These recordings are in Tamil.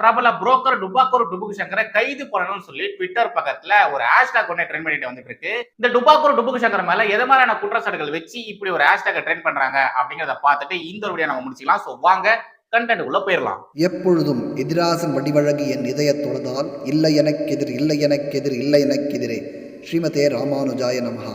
பிரபல புரோக்கர் டுபாக்கூர் டுபுக்கு சங்கரை கைது பண்ணணும்னு சொல்லி ட்விட்டர் பக்கத்துல ஒரு ஹேஷ்டாக் ஒண்ணு ட்ரெண்ட் பண்ணிட்டு வந்துட்டு இருக்கு இந்த டுபாக்கூர் டுபுக்கு சங்கர் மேல எது மாதிரியான குற்றச்சாட்டுகள் வச்சு இப்படி ஒரு ஹேஷ்டாக் ட்ரெண்ட் பண்றாங்க அப்படிங்கறத பார்த்துட்டு இந்த ஒரு வீடியோ நம்ம முடிச்சுக்கலாம். சோ வாங்க கண்டென்ட் உள்ள போயிடலாம். எப்பொழுதும் எதிராசன் வடிவழகு என் இதய தொழுதால் இல்லை எனக்கெதிர் இல்லை எனக்கெதிர் இல்லை எனக்கெதிரே ஸ்ரீமதே ராமானுஜாய நமஹா.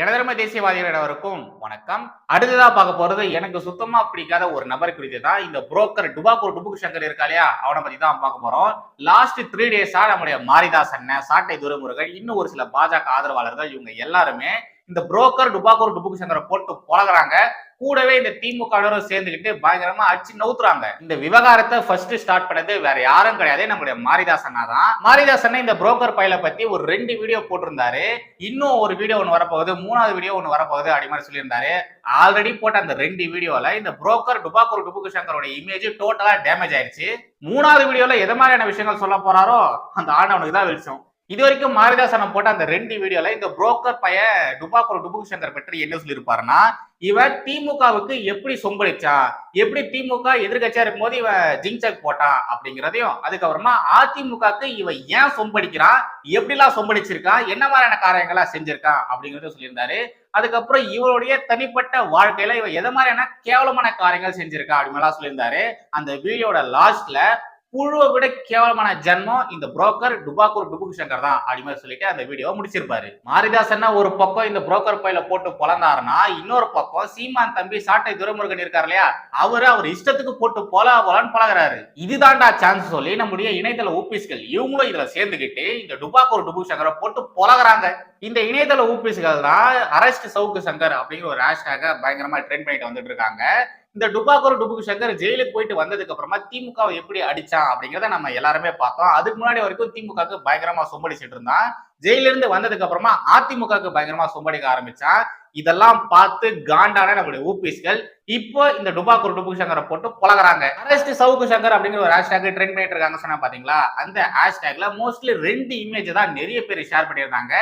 எனதர்ம தேசியவாதிகள் அனைவருக்கும் வணக்கம். அடுத்ததா பார்க்க போறது எனக்கு சுத்தமா பிடிக்காத ஒரு நபர் குறித்து தான் இந்த புரோக்கர் டுபாக்கூர் டுபுக் சங்கர் இருக்கா இல்லையா? அவனை பத்தி தான் பார்க்க போறோம். லாஸ்ட் த்ரீ டேஸா நம்முடைய மாரிதாஸ் அண்ணன் சாட்டை துரைமுருகன் இன்னும் ஒரு சில பாஜக ஆதரவாளர்கள் இவங்க எல்லாருமே இந்த புரோக்கர் டுபாக்கூர் டுபுக் சங்கரை போட்டு பழகிறாங்க. கூடவே இந்த திமுகவினரும் சேர்ந்துக்கிட்டு பயங்கரமா அடிச்சு நவுத்துறாங்க. இந்த விவகாரத்தை ஃபர்ஸ்ட் ஸ்டார்ட் பண்ணது வேற யாரும் கிடையாது. நம்முடைய மாரிதாசனா தான். மாரிதாசன் இந்த புரோக்கர் பயில பத்தி ஒரு ரெண்டு வீடியோ போட்டிருந்தாரு. இன்னும் ஒரு வீடியோ ஒன்று வரப்போகுது. மூணாவது வீடியோ ஒன்று வரப்போகுது அப்படி மாதிரி சொல்லியிருந்தாரு. ஆல்ரெடி போட்ட அந்த ரெண்டு வீடியோல இந்த புரோக்கர் டுபாக்கூர் டுபுக்கு சங்கரோட இமேஜ் டோட்டலா டேமேஜ் ஆயிருச்சு. மூணாவது வீடியோல எது மாதிரியான விஷயங்கள் சொல்ல போறாரோ அந்த ஆண்டவனுக்கு தான் வெளிச்சம். இது வரைக்கும் மாரிதாசனம் போட்ட அந்த ரெண்டு வீடியோல இந்த புரோக்கர் பைய டுபாக்கூர் டுபுக்கு சங்கர் பற்றி என்ன சொல்லியிருப்பாருன்னா இவன் திமுகவுக்கு எப்படி சொம்பளிச்சான் எப்படி திமுக எதிர்கட்சியா இருக்கும்போது இவன் ஜிங்சக் போட்டான் அப்படிங்கிறதையும் அதுக்கப்புறமா அதிமுகக்கு இவன் ஏன் சொம்படிக்கிறான் எப்படிலாம் சொம்படிச்சிருக்கான் என்ன மாதிரியான காரியங்களா செஞ்சிருக்கான் அப்படிங்கறதையும் சொல்லியிருந்தாரு. அதுக்கப்புறம் இவருடைய தனிப்பட்ட வாழ்க்கையில இவன் எதை மாதிரியான கேவலமான காரியங்கள் செஞ்சிருக்கா அப்படின்லாம் சொல்லியிருந்தாரு. அந்த வீடியோட லாஸ்ட்ல புழுவை விட கேவலமான ஜென்மம் இந்த புரோக்கர் டுபாக்கூர் டுபுக் சங்கர் தான் அப்படிமாதிரி சொல்லிட்டு அந்த வீடியோ முடிச்சிருப்பாரு. மாரிதாசன்னா ஒரு பக்கம் இந்த புரோக்கர் பையில போட்டு பொழந்தாருன்னா இன்னொரு பக்கம் சீமான் தம்பி சாட்டை துரைமுருகன் இருக்கார் இல்லையா? அவரு அவர் இஷ்டத்துக்கு போட்டு போல போலான்னு பழகுறாரு. இதுதான்டா சான்ஸ் சொல்லி நம்முடைய இணையதள ஊபிஸ்கள் இவங்களும் இதுல சேர்ந்துக்கிட்டு இந்த டுபாக்கூர் டுபுக் சங்கரை போட்டு பொழகுறாங்க இந்த இணையதள ஊபிஸ்கள் தான் அரஸ்ட் சவுக்கு சங்கர் அப்படிங்கிற ஒரு ஹேஷ்டாக பயங்கரமா ட்ரெண்ட் பண்ணிட்டு வந்துட்டு இருக்காங்க. இந்த டுபாக்கூர் டுபுக்கு சங்கர் ஜெயிலுக்கு போயிட்டு வந்ததுக்கு அப்புறமா திமுகவை எப்படி அடிச்சான் அப்படிங்கிறத நம்ம எல்லாருமே பார்த்தோம். அதுக்கு முன்னாடி வரைக்கும் திமுகவுக்கு பயங்கரமா சொம்படிச்சிட்டு இருந்தான். ஜெயிலிருந்து வந்ததுக்கு அப்புறமா அதிமுகவுக்கு பயங்கரமா சொம்படிக்க ஆரம்பிச்சான். இதெல்லாம் பார்த்து காண்டான நம்மளுடைய ஊபிஸ்கள் இப்போ இந்த டுபாக்கூர் டுபுக்கு சங்கரை போட்டு பழகுறாங்க அரஸ்ட் சவுக்கு சங்கர் அப்படிங்கிற ஒரு ஹேஷ்டாக் ட்ரெண்ட் பண்ணிட்டு இருக்காங்க சொன்னா பாத்தீங்களா? அந்த ஹேஷ்டாக்ல மோஸ்ட்லி ரெண்டு இமேஜ் தான் நிறைய பேர் ஷேர் பண்ணியிருந்தாங்க.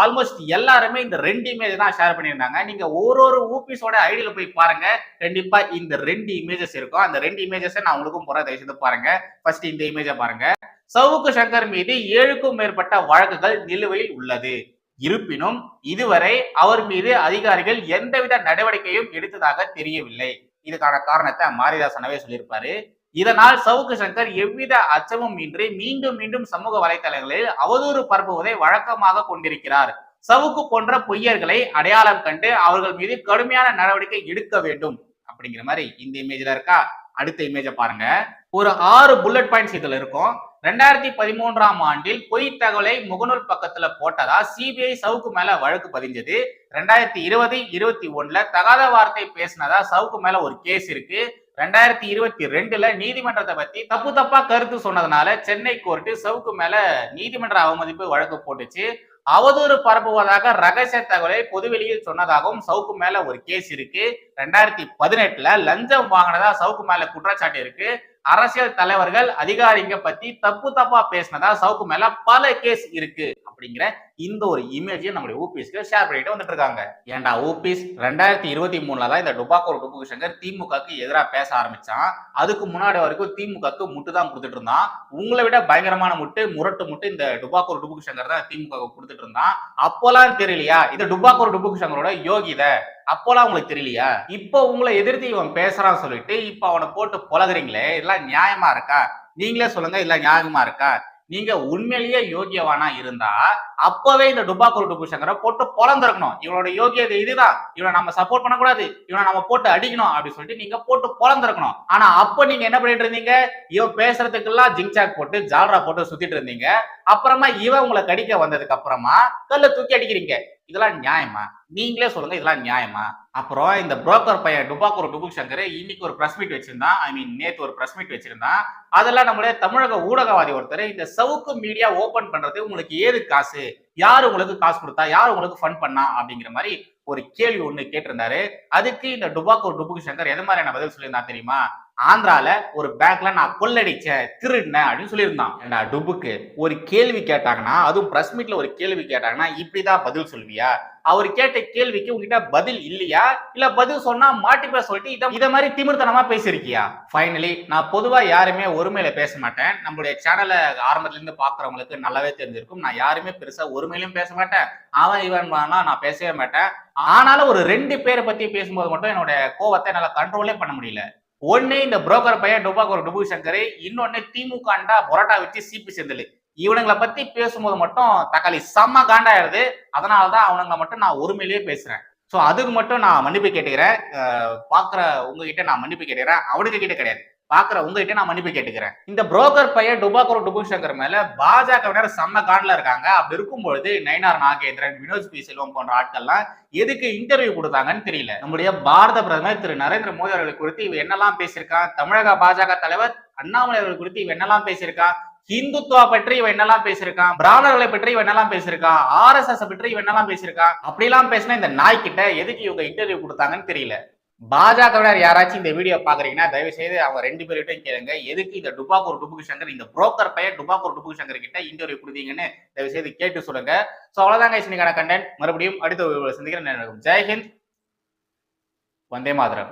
ஆல்மோஸ்ட் எல்லாருமே இந்த ரெண்டு இமேஜ் தான் ஷேர் பண்ணியிருந்தாங்க. நீங்க ஒரு ஒரு ஊபிஸோட ஐடியில போய் பாருங்க. கண்டிப்பா இந்த ரெண்டு இமேஜஸ் இருக்கும். அந்த ரெண்டு இமேஜஸ் நான் உங்களுக்கும் போற தயவு செய்து பாருங்க. ஃபர்ஸ்ட் இந்த இமேஜை பாருங்க. சவுக்கு சங்கர் மீது ஏழுக்கும் மேற்பட்ட வழக்குகள் நிலுவையில் உள்ளது. இருப்பினும் இதுவரை அவர் மீது அதிகாரிகள் எந்தவித நடவடிக்கையும் எடுத்ததாக தெரியவில்லை. இதுக்கான காரணத்தை மாரிதாசனவே சொல்லியிருப்பாரு. இதனால் சவுக்கு சங்கர் எவ்வித அச்சமும் இன்றி மீண்டும் மீண்டும் சமூக வலைதளங்களில் அவதூறு பரப்புவதை வழக்கமாக கொண்டிருக்கிறார். சவுக்கு போன்ற பொய்யர்களை அடையாளம் கண்டு அவர்கள் மீது கடுமையான நடவடிக்கை எடுக்க வேண்டும். அப்படிங்கிற மாதிரி இந்த இமேஜ்ல இருக்கா? அடுத்த இமேஜை பாருங்க. ஒரு ஆறு புல்லட் பாயிண்ட்ஸ் இதுல இருக்கும். ரெண்டாயிரத்தி பதிமூன்றாம் ஆண்டில் பொய் தகவலை முகநூல் பக்கத்துல போட்டதா சிபிஐ சவுக்கு மேல வழக்கு பதிஞ்சது. ரெண்டாயிரத்தி இருபது இருபத்தி ஒண்ணுல தகாத வார்த்தை பேசினதா சவுக்கு மேல ஒரு கேஸ் இருக்கு. ரெண்டாயிரத்தி இருபத்தி ரெண்டுல நீதிமன்றத்தை பத்தி தப்பு தப்பா கருத்து சொன்னதுனால சென்னை கோர்ட்டு செவுக்கு மேல நீதிமன்ற அவமதிப்பு வழக்கு போட்டுச்சு. அவதூறு பரப்புவதாக ரகசிய தகவலை பொதுவெளியில் சொன்னதாகவும் சவுக்கு மேல ஒரு கேஸ் இருக்கு. ரெண்டாயிரத்தி பதினெட்டுல லஞ்சம் வாங்கினதா சவுக்கு மேல குற்றச்சாட்டு இருக்கு. அரசியல் தலைவர்கள் அதிகாரிங்க பத்தி தப்பு தப்பா பேசினதா சவுக்கு மேல பல கேஸ் இருக்கு அப்படிங்கிற இந்த ஒரு இமேஜையும் நம்மளுடைய ஓபிஎஸ்க்கு ஷேர் பண்ணிட்டு வந்துட்டு இருக்காங்க. ஏன்டா ஓபிஎஸ் ரெண்டாயிரத்தி இருபத்தி மூணுல தான் இந்த டுபாக்கூர் டுபுக்கு சங்கர் திமுகக்கு எதிராக பேச ஆரம்பிச்சான். அதுக்கு முன்னாடி வரைக்கும் திமுகக்கு முட்டு தான் கொடுத்துட்டு இருந்தான். உங்களை விட பயங்கரமான முட்டு முரட்டு முட்டு இந்த டுபாக்கூர் டுபுக்கு சங்கர் தான் திமுக கொடுத்துட்டு இருந்தான். அப்போலாம் தெரியலையா? இந்த டுபாக்கூர் டுபுக்கு சங்கரோட யோகிதை. அப்போலாம் உங்களுக்கு தெரியலையா? இப்போ உங்களை எதிர்த்து இவன் பேசுறான்னு சொல்லிட்டு இப்போ அவனை போட்டு பொலகுறீங்களே இதெல்லாம் நியாயமா இருக்கா? நீங்களே சொல்லுங்க இதெல்லாம் நியாயமா இருக்கா? நீங்க உண்மையிலேயே யோகியவானா இருந்தா அப்பவே இந்த டுபா குருட்டு சங்கரை போட்டு பொழந்திருக்கணும் இவனோட யோகியதை இதுதான். இவனை நம்ம சப்போர்ட் பண்ணக்கூடாது. இவனை நம்ம போட்டு அடிக்கணும் அப்படின்னு சொல்லிட்டு நீங்க போட்டு பொழந்திருக்கணும் ஆனா அப்ப நீங்க என்ன பண்ணிட்டு இருந்தீங்க? இவன் பேசுறதுக்கெல்லாம் ஜிங்சாக் போட்டு ஜால்ரா போட்டு சுத்திட்டு இருந்தீங்க. அப்புறமா இவன் உங்களை கடிக்க வந்ததுக்கு அப்புறமா கல்ல தூக்கி அடிக்கிறீங்க. இதெல்லாம் நியாயமா? நீங்களே சொல்லுங்க இதெல்லாம் நியாயமா? அப்புறம் இந்த புரோக்கர் பையன் டுபாக்கூர் டுபுக் சங்கர் இன்னைக்கு ஒரு பிரஸ் மீட் வச்சிருந்தான். ஐ மீன் நேத்து ஒரு பிரஸ் மீட் வச்சிருந்தான். அதெல்லாம் நம்மளுடைய தமிழக ஊடகவாதி ஒருத்தர் இந்த சவுக்கு மீடியா ஓபன் பண்றது உங்களுக்கு ஏது காசு? யார் உங்களுக்கு காசு கொடுத்தா யார் உங்களுக்கு ஃபண்ட் பண்ணா? அப்படிங்கிற மாதிரி ஒரு கேள்வி ஒண்ணு கேட்டிருந்தாரு. அதுக்கு இந்த டுபாக்கூர் டுபுக் சங்கர் எது மாதிரியான பதில் சொல்லியிருந்தா தெரியுமா? ஆந்திரால ஒரு பேங்க்ல நான் கொள்ளடிச்சேன் திருடினேன் அப்படின்னு சொல்லியிருந்தான். ஏண்டா டுபுக்கு? ஒரு கேள்வி கேட்டாங்கன்னா அதுவும் பிரஸ் மீட்ல ஒரு கேள்வி கேட்டாங்கன்னா இப்படிதான் பதில் சொல்வியா அவர் கேட்ட கேள்விக்கு உங்ககிட்ட பதில் இல்லையா? இல்ல பதில் சொன்னா மாட்டிப்ப சொல்லிட்டு இத இதை மாதிரி திமிர்த்தனமா பேசியிருக்கியா? ஃபைனலி நான் பொதுவா யாருமே ஒருமையில பேச மாட்டேன். நம்மளுடைய சேனலை ஆரம்பத்துல இருந்து பாக்குறவங்களுக்கு நல்லாவே தெரிஞ்சிருக்கும். நான் யாருமே பெருசா ஒருமையிலும் பேச மாட்டேன். அவன் இவன் நான் பேசவே மாட்டேன். ஆனாலும் ஒரு ரெண்டு பேரை பத்தி பேசும்போது மட்டும் என்னோட கோவத்தை என்னால கண்ட்ரோலே பண்ண முடியல. ஒன்னே இந்த புரோக்கர் பையன் டுபாக்கூர் டுபு சங்கர் இன்னொன்னு திமுக அண்டா பொரோட்டா வச்சு சிபி செந்தில். இவனுங்களை பத்தி பேசும்போது மட்டும் தக்காளி செம்ம காண்டாயிருது. அதனாலதான் அவனுங்களை மட்டும் நான் ஒருமையிலேயே பேசுறேன். ஸோ அதுக்கு மட்டும் நான் மன்னிப்பு கேட்டுக்கிறேன். பார்க்குற பாக்குற உங்ககிட்ட நான் மன்னிப்பு கேட்டுக்கிறேன். அவனுக்கு கிட்ட கிடையாது. பாக்குற உங்ககிட்ட நான் மன்னிப்பு கேட்டுக்கிறேன். இந்த புரோக்கர் பையன் டுபாக்கூர் டுபு சங்கர் மேல பாஜகவினர் செம்ம காண்டில் இருக்காங்க. அப்படி இருக்கும்பொழுது நயினார் நாகேந்திரன் வினோத் பி. செல்வம் போன்ற ஆட்கள்லாம் எதுக்கு இன்டர்வியூ கொடுத்தாங்கன்னு தெரியல. நம்முடைய பாரத பிரதமர் திரு நரேந்திர மோடி அவர்களை குறித்து இவ என்னெல்லாம் பேசியிருக்கான் தமிழக பாஜக தலைவர் அண்ணாமலை அவர்கள் குறித்து இவ என்னெல்லாம் பேசியிருக்கான் ஹிந்துத்துவா பற்றி இவன் என்னெல்லாம் பேசியிருக்கான் பிராமணர்களை பற்றி இவன் என்னெல்லாம் பேசியிருக்கான் ஆர் எஸ் எஸ் பற்றி இவன் என்னெல்லாம் பேசியிருக்கான் அப்படிலாம் பேசின இந்த நாய்க்கிட்ட எதுக்கு இவங்க இன்டர்வியூ கொடுத்தாங்கன்னு தெரியல. பாஜகவினர் யாராச்சும் இந்த வீடியோ பாக்குறீங்கன்னா தயவு செய்து அவங்க ரெண்டு பேர்கிட்டையும் கேளுங்க. எதுக்கு இந்த டுபாக்கூர் டுபுக்கு சங்கர் இந்த புரோக்கர் பையன் டுபாக்கூர் டுபுக்கு சங்கர் கிட்ட இன்டர்வியூ கொடுத்தீங்கன்னு தயவு செய்து கேட்டு சொல்லுங்க. சோ அவ்வளவுதாங்க இன்னைக்கான கண்டென்ட் மறுபடியும் அடுத்த சந்திக்கிறேன். ஜெய்ஹிந்த் வந்தே மாதரம்.